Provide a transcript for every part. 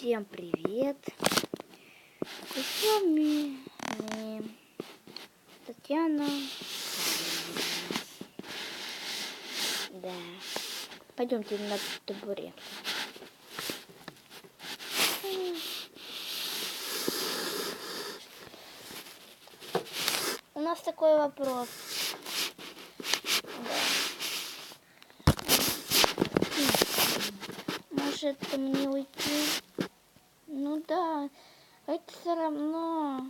Всем привет! С вами э, Татьяна. Да. Пойдемте на табурет. У нас такой вопрос. Да. Может мне уйти? Да, это все равно.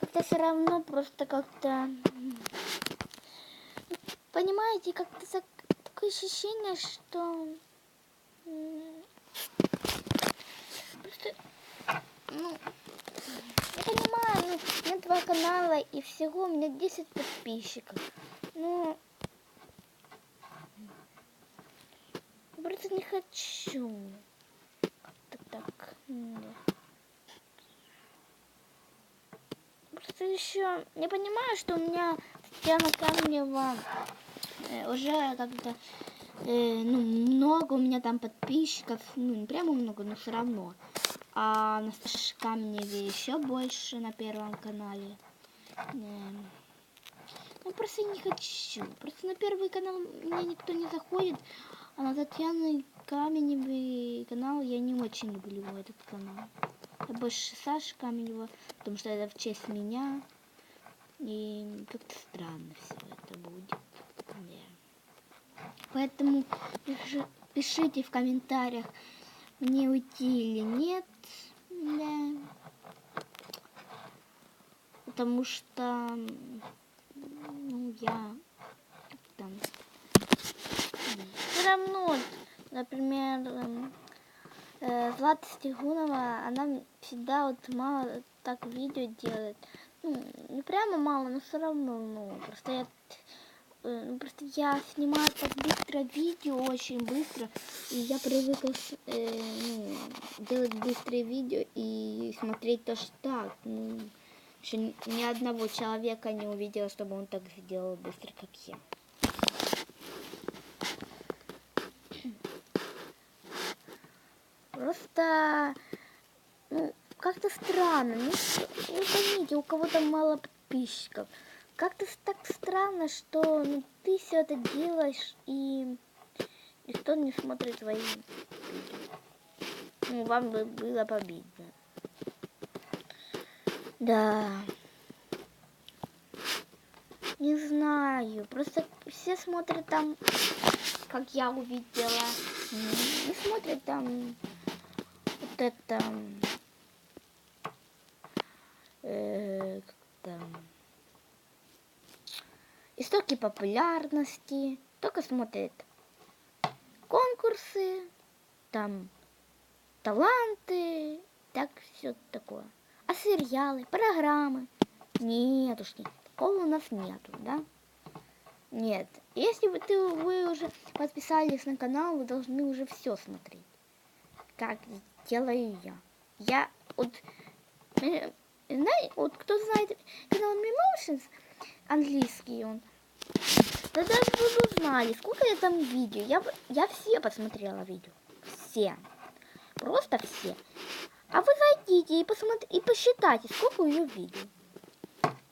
Как-то все равно просто как-то... Понимаете, как-то такое ощущение, что... Просто... Ну, я понимаю, ну, у меня два канала и всего у меня 10 подписчиков. Ну, просто не хочу. Так. да. Просто еще не понимаю, что у меня Татьяна Камнева э, уже как-то э, ну, много у меня там подписчиков, ну не прямо много, но все равно. А на Саше Камневе еще больше на первом канале. Эм, Ну просто не хочу. Просто на первый канал меня никто не заходит, а на Татьяны Каменевой канал я не очень люблю этот канал. Я больше Саши Каменева, потому что это в честь меня. И как-то странно все это будет. Да. Поэтому пиши- пишите в комментариях, мне уйти или нет. Да. Потому что ну, я там все равно, например, эм, э, Злата Стегунова, она всегда вот мало так видео делает. Ну, не прямо мало, но все равно много. Просто я, э, ну, просто я снимаю так быстро видео, очень быстро. И я привыкла э, ну, делать быстрые видео и смотреть тоже так. Ну, еще ни одного человека не увидела, чтобы он так сделал быстро, как я. Просто, ну, как-то странно. Ну, вы поймите, у кого-то мало подписчиков. Как-то так странно, что ну, ты все это делаешь и никто не смотрит твои. Ну, вам бы было победно. Да. Не знаю. Просто все смотрят там, как я увидела. Не смотрят там вот это... э. Истоки популярности. Только смотрят конкурсы, там таланты, так все такое. А сериалы, программы? Нет уж нет. Такого у нас нету, да? Нет. Если вы, ты, вы уже подписались на канал, вы должны уже все смотреть. Как делаю я. Я вот... э, Знаете, вот кто знает канал Memotions, английский он, да даже вы бы знали, сколько я там видео. Я, я все посмотрела видео. Все. Просто все. А вы зайдите и посмотрите, и посчитайте, сколько у нее видео.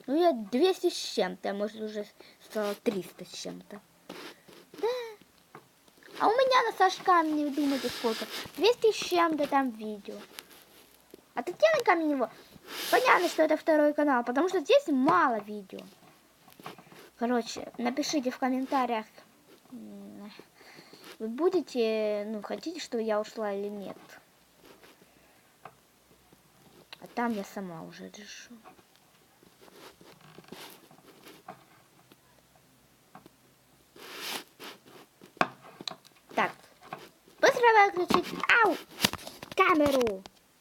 Ну, я 200 с чем-то, а может уже стало 300 с чем-то. А у меня на Саш Каменеве, думаете, сколько? 200 с чем-то там видео. А Татьяна Каменева, понятно, что это второй канал, потому что здесь мало видео. Короче, напишите в комментариях, вы будете, ну, хотите, чтобы я ушла или нет. А там я сама уже решу. Так, быстро выключить, ау, камеру.